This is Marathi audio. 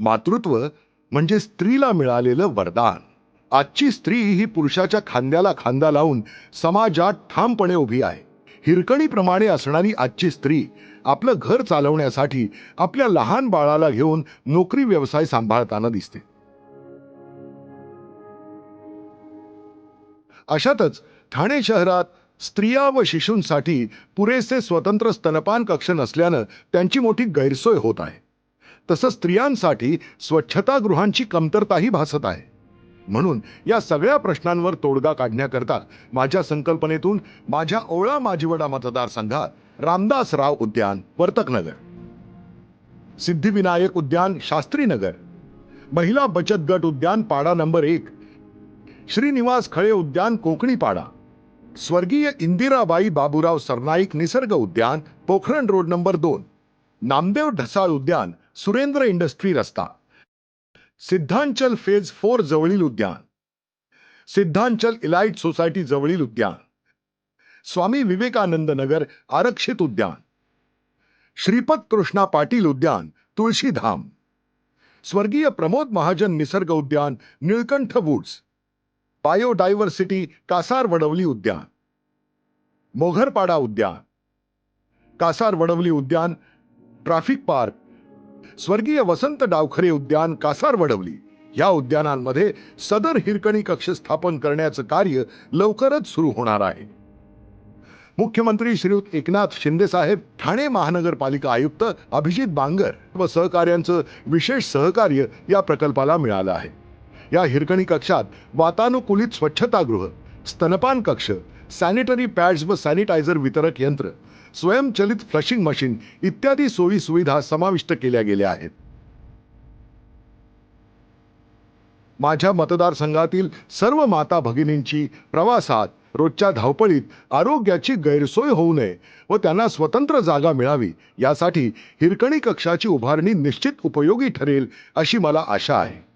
मातृत्व म्हणजे स्त्रीला मिळालेलं वरदान. आजची स्त्री ही पुरुषाच्या खांद्याला खांदा लावून समाजात ठामपणे उभी आहे. हिरकणीप्रमाणे असणारी आजची स्त्री आपलं घर चालवण्यासाठी आपल्या लहान बाळाला घेऊन नोकरी व्यवसाय सांभाळताना दिसते. अशातच ठाणे शहरात स्त्रिया व शिशूंसाठी पुरेसे स्वतंत्र स्तनपान कक्ष नसल्यानं त्यांची मोठी गैरसोय होत आहे. तसंच स्त्रियांसाठी स्वच्छतागृहांची कमतरताही भासत आहे. म्हणून या सगळ्या प्रश्नांवर तोडगा काढण्याकरता माझ्या संकल्पनेतून माझ्या ओळा माजीवडा मतदारसंघात रामदासराव उद्यान वर्तकनगर. सिद्धिविनायक उद्यान शास्त्रीनगर. महिला बचत गट उद्यान पाडा नंबर एक. श्रीनिवास खळे उद्यान कोकणी पाडा. स्वर्गीय इंदिराबाई बाबूराव सरनाईक निसर्ग उद्यान पोखरण रोड नंबर दोन. नामदेव ढसाळ उद्यान सुरेंद्र इंडस्ट्री रस्ता सिद्धांचल फेज फोर जवळील उद्यान. सिद्धांचल इलाइट सोसायटी जवळील उद्यान. स्वामी विवेकानंद नगर आरक्षित उद्यान. श्रीपत कृष्णा पाटील उद्यान तुळशीधाम. स्वर्गीय प्रमोद महाजन निसर्ग उद्यान निळकंठ वुड्स बायोडायव्हर्सिटी कासार वडवली उद्यान. मोघरपाडा उद्यान. कासार वडवली उद्यान ट्रॅफिक पार्क स्वर्गीय वसंत डावखरे उद्यान कासार वडवली. या उद्यानांमध्ये सदर हिरकणी कक्ष स्थापन करण्याचं कार्य लवकरच सुरू होणार आहे. मुख्यमंत्री श्रीयुत एकनाथ शिंदे साहेब ठाणे महानगरपालिका आयुक्त अभिजित बांगर व सहकार्यांचं विशेष सहकार्य या प्रकल्पाला मिळालं आहे. या हिरकणी कक्षात वातानुकूलित स्वच्छतागृह स्तनपान कक्ष सॅनिटरी पॅड्स व सॅनिटायझर वितरक यंत्र स्वयंचलित फ्लशिंग मशीन इत्यादी सोयी सुविधा समाविष्ट केल्या गेल्या आहेत. माझ्या मतदारसंघातील सर्व माता भगिनींची प्रवासात रोजच्या धावपळीत आरोग्याची गैरसोय होऊ नये व त्यांना स्वतंत्र जागा मिळावी यासाठी हिरकणी कक्षाची उभारणी निश्चित उपयोगी ठरेल अशी मला आशा आहे.